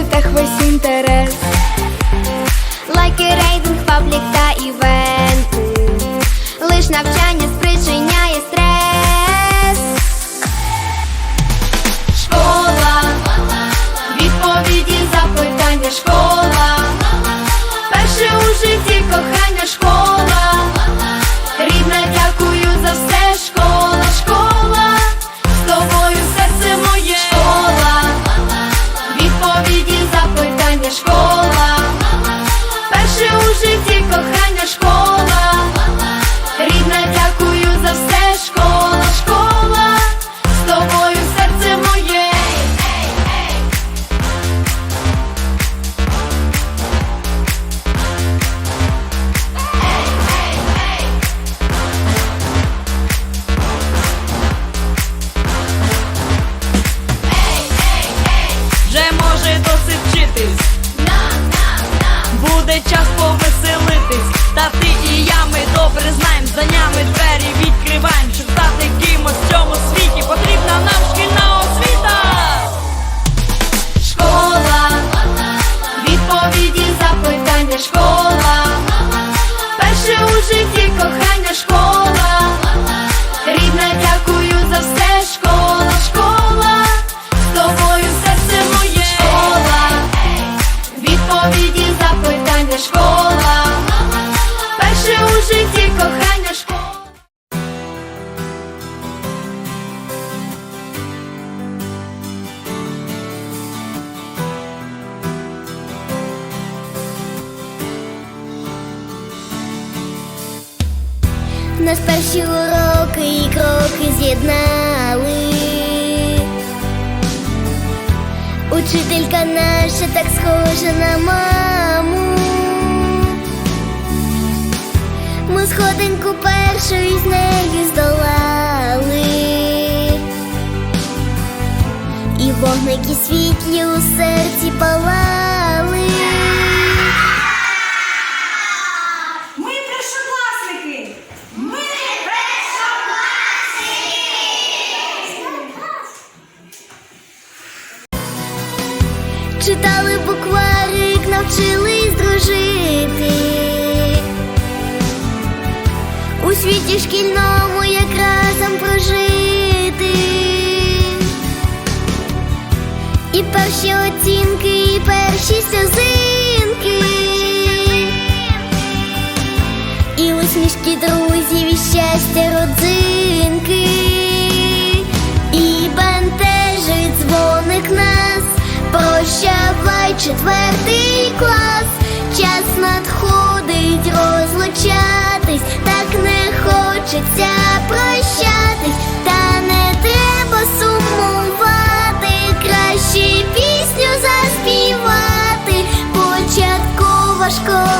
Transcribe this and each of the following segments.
Гаджетах весь інтерес. Лайки, рейтинг, паблік та івенти. Лиш навчання спричиняє стрес. Школа, відповіді, запитання, школа. Перше у житті кохання школа. Нас перші уроки і кроки з'єднали. Учителька наша так схожа на маму. Ми сходинку першу із нею здолали. І вогники світлі у серці палали. Читали букварик, навчились дружити. У світі шкільному як разом прожити. І перші оцінки, і перші сльозинки. І усмішки друзів, і щастя родзинки. І бентежить дзвоник нас. Прощавай четвертий клас. Час надходить розлучатись, так не хочеться прощатись, та не треба сумувати, краще пісню заспівати. Початкова школа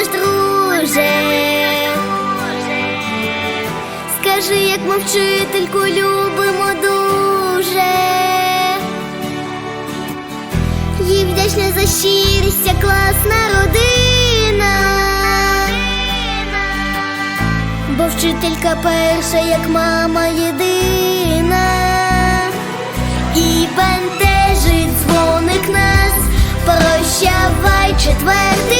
наш друже. Скажи, як ми вчительку любимо дуже. Їй вдячна за щирість, класна родина. Бо вчителька перша, як мама єдина, і бентежить дзвоник нас, прощавай четвертий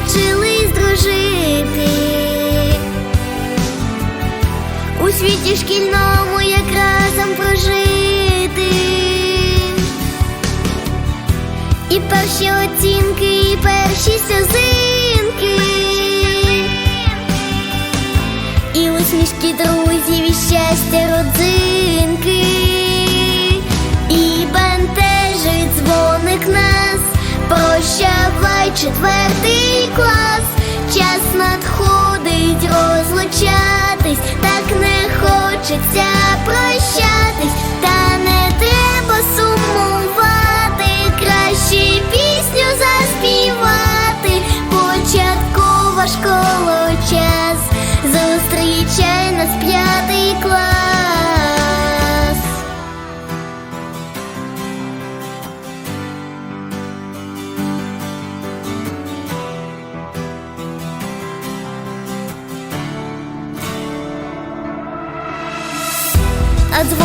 навчились дружити. У світі шкільному як разом прожити. І перші оцінки, і перші сльозинки. І усмішки друзів, і щастя родзинки. І бентежить дзвоник нас, прощавай четвертий клас, час надходить розлучатись, так не хочеться прощатись, та не треба сумувати, краще пісню заспівати, початкова школа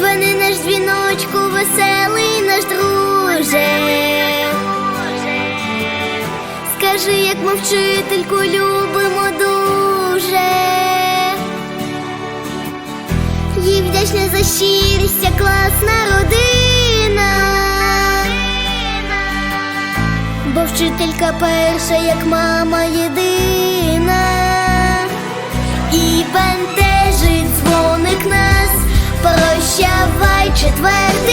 Дзвони наш дзвіночку, веселий наш друже. Скажи, як ми вчительку любимо дуже. Їй вдячна за щирість, ця класна родина. Бо вчителька перша, як мама єдина. І бентежить четвертий